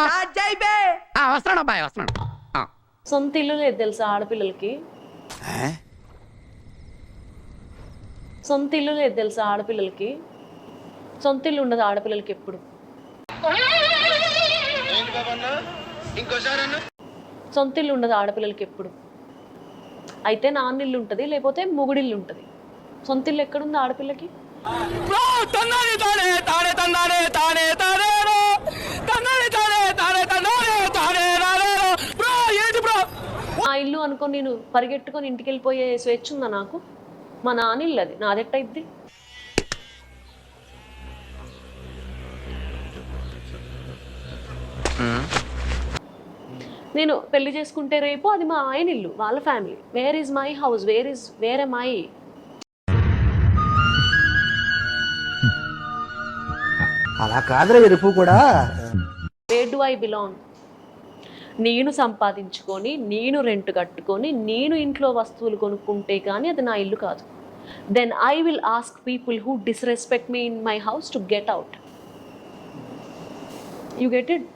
వస్తున్నాడు అబ్బాయి వస్తున్నాడు ఆ. సొంత ఇల్లు లేదు తెలుసా ఆడపిల్లలకి? సొంత ఇల్లు లేదు తెలుసా ఆడపిల్లలకి? సొంత ఇల్లు ఉండదు ఆడపిల్లలకి ఎప్పుడు. సొంత ఇల్లు ఉండదు ఆడపిల్లలకి ఎప్పుడు. అయితే నాన్న ఇల్లు ఉంటుంది లేకపోతే మొగుడిల్లు ఉంటుంది. సొంత ఇల్లు ఎక్కడుంది ఆడపిల్లకి? ఆ ఇల్లు అనుకొని నేను పరిగెట్టుకొని ఇంటికి వెళ్ళిపోయే స్వేచ్ఛ ఉందా నాకు? మా నాన్న ఇల్లు అది. నాదెట్టయిద్ది నేను పెళ్ళి చేసుకుంటే రేపు అది మా ఆయన ఇల్లు వాళ్ళ family. Where is my house where is వేరే మై అలా కాదురా ఎరుపు కూడా. వేర్ డు ఐ బిలాంగ్ నేను సంపాదించుకొని నేను రెంట్ కట్టుకొని నేను ఇంట్లో వస్తువులు కొనుక్కుంటే కానీ అది నా ఇల్లు కాదు. Then I will ask people who disrespect me in my house to get out you get it